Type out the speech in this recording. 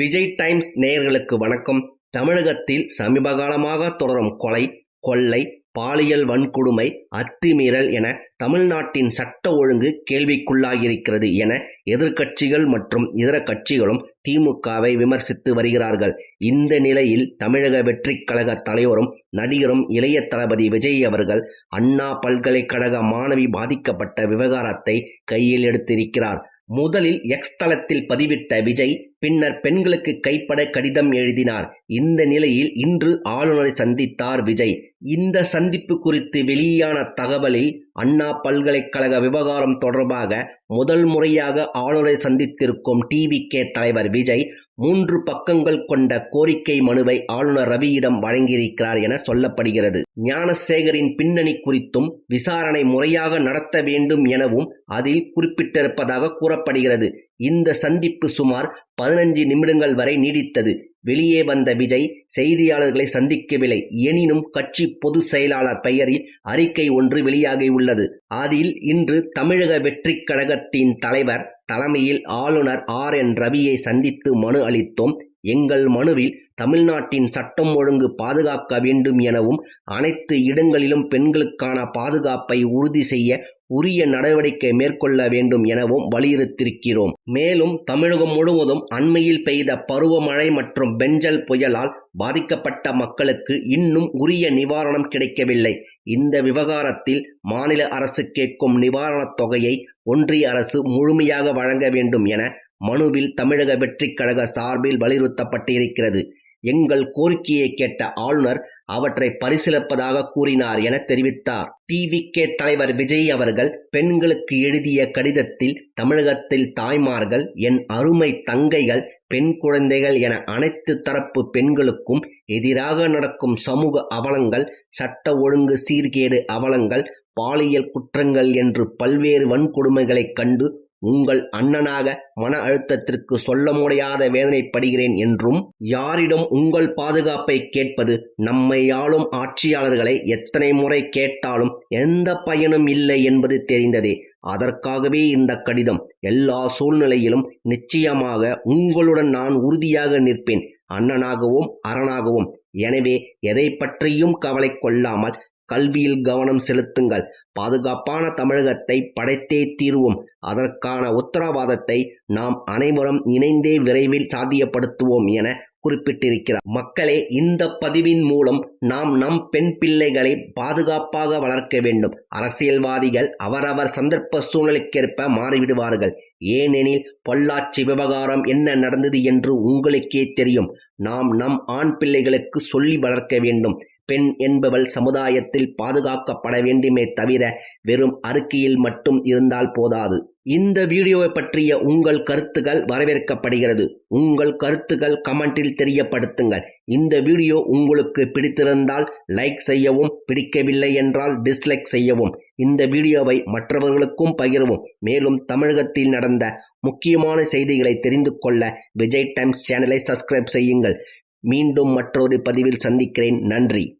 Vijay times நேயர்களுக்கு வணக்கம். தமிழகத்தில் சமீப காலமாக தொடரும் கொலை கொள்ளை பாலியல் வன்கொடுமை அத்துமீறல் என தமிழ்நாட்டின் சட்ட ஒழுங்கு கேள்விக்குள்ளாகியிருக்கிறது என எதிர்க்கட்சிகள் மற்றும் இதர கட்சிகளும் திமுகவை விமர்சித்து வருகிறார்கள். இந்த நிலையில் தமிழக வெற்றிக் கழக தலைவரும் நடிகரும் இளைய தளபதி விஜய் அவர்கள் அண்ணா பல்கலைக்கழக மாணவி பாதிக்கப்பட்ட விவகாரத்தை கையில் எடுத்திருக்கிறார். முதலில் எக்ஸ் தளத்தில் பதிவிட்ட விஜய் பின்னர் பெண்களுக்கு கைப்பட கடிதம் எழுதினார். இந்த நிலையில் இன்று ஆளுநரை சந்தித்தார் விஜய். இந்த சந்திப்பு குறித்து வெளியான தகவலில் அண்ணா பல்கலைக்கழக விவகாரம் தொடர்பாக முதல் முறையாக ஆளுநரை சந்தித்திருக்கும் டிவிகே தலைவர் விஜய் மூன்று பக்கங்கள் கொண்ட கோரிக்கை மனுவை ஆளுநர் ரவியிடம் வழங்கியிருக்கிறார் என சொல்லப்படுகிறது. ஞானசேகரின் பின்னணி குறித்தும் விசாரணை முறையாக நடத்த வேண்டும் எனவும் அதில் குறிப்பிட்டிருப்பதாக கூறப்படுகிறது. இந்த சந்திப்பு சுமார் பதினஞ்சு நிமிடங்கள் வரை நீடித்தது. வெளியே வந்த விஜய் செய்தியாளர்களை சந்திக்கவில்லை. எனினும் கட்சி பொதுச் செயலாளர் பெயரில் அறிக்கை ஒன்று வெளியாகியுள்ளது. அதில் இன்று தமிழக வெற்றிக் கழகத்தின் தலைவர் தலைமையில் ஆளுநர் ஆர். என். ரவியை சந்தித்து மனு அளித்தோம். எங்கள் மனுவில் தமிழ்நாட்டின் சட்டம் ஒழுங்கு பாதுகாக்க வேண்டும் எனவும் அனைத்து இடங்களிலும் பெண்களுக்கான பாதுகாப்பை உறுதி செய்ய உரிய நடவடிக்கை மேற்கொள்ள வேண்டும் எனவும் வலியுறுத்தியிருக்கிறோம். மேலும் தமிழகம் முழுவதும் அண்மையில் பெய்த பருவமழை மற்றும் பெஞ்சல் புயலால் பாதிக்கப்பட்ட மக்களுக்கு இன்னும் உரிய நிவாரணம் கிடைக்கவில்லை. இந்த விவகாரத்தில் மாநில அரசு கேட்கும் நிவாரணத் தொகையை ஒன்றிய அரசு முழுமையாக வழங்க வேண்டும் என மனுவில் தமிழக வெற்றிக் கழக சார்பில் வலியுறுத்தப்பட்டிருக்கிறது. எங்கள் கோரிக்கையை கேட்ட ஆளுநர் அவற்றை பரிசீலிப்பதாக கூறினார் என தெரிவித்தார். டிவிகே தலைவர் விஜய் அவர்கள் பெண்களுக்கு எழுதிய கடிதத்தில் தமிழகத்தில் தாய்மார்கள் என் அருமை தங்கைகள் பெண் குழந்தைகள் என அனைத்து தரப்பு பெண்களுக்கும் எதிராக நடக்கும் சமூக அவலங்கள் சட்ட ஒழுங்கு சீர்கேடு அவலங்கள் பாலியல் குற்றங்கள் என்று பல்வேறு வன்கொடுமைகளைக் கண்டு உங்கள் அண்ணனாக மன அழுத்தத்திற்கு சொல்ல முடியாத வேதனைப்படுகிறேன் என்றும் யாரிடம் உங்கள் பாதுகாப்பை கேட்பது நம்மை ஆளும் ஆட்சியாளர்களை எத்தனை முறை கேட்டாலும் எந்த பயனும் இல்லை என்பது தெரிந்ததே. அதற்காகவே இந்த கடிதம் எல்லா சூழ்நிலையிலும் நிச்சயமாக உங்களுடன் நான் உறுதியாக நிற்பேன். அண்ணனாகவும் அரணாகவும். எனவே எதை பற்றியும் கவலை கொள்ளாமல் கல்வியில் கவனம் செலுத்துங்கள். பாதுகாப்பான தமிழகத்தை படைத்தே தீர்வோம். அதற்கான உத்தரவாதத்தை நாம் அனைவரும் இணைந்தே விரைவில் சாத்தியப்படுத்துவோம் என குறிப்பிட்டிருக்கிறார். மக்களே இந்த பதிவின் மூலம் நாம் நம் பெண் பிள்ளைகளை பாதுகாப்பாக வளர்க்க வேண்டும். அரசியல்வாதிகள் அவரவர் சந்தர்ப்ப சூழ்நிலைக்கேற்ப மாறிவிடுவார்கள். ஏனெனில் பொள்ளாச்சி விவகாரம் என்ன நடந்தது என்று உங்களுக்கே தெரியும். நாம் நம் ஆண் பிள்ளைகளுக்கு சொல்லி வளர்க்க வேண்டும். பெண் என்பவள் சமுதாயத்தில் பாதுகாக்கப்பட வேண்டுமே தவிர வெறும் அறிக்கையில் மட்டும் இருந்தால் போதாது. இந்த வீடியோவை பற்றிய உங்கள் கருத்துக்கள் வரவேற்கப்படுகிறது. உங்கள் கருத்துக்கள் கமெண்டில் தெரியப்படுத்துங்கள். இந்த வீடியோ உங்களுக்கு பிடித்திருந்தால் லைக் செய்யவும் பிடிக்கவில்லை என்றால் டிஸ்லைக் செய்யவும். இந்த வீடியோவை மற்றவர்களுக்கும் பகிரவும். மேலும் தமிழகத்தில் நடந்த முக்கியமான செய்திகளை தெரிந்து கொள்ள விஜய் டைம்ஸ் சேனலை சப்ஸ்கிரைப் செய்யுங்கள். மீண்டும் மற்றொரு பதிவில் சந்திக்கிறேன். நன்றி.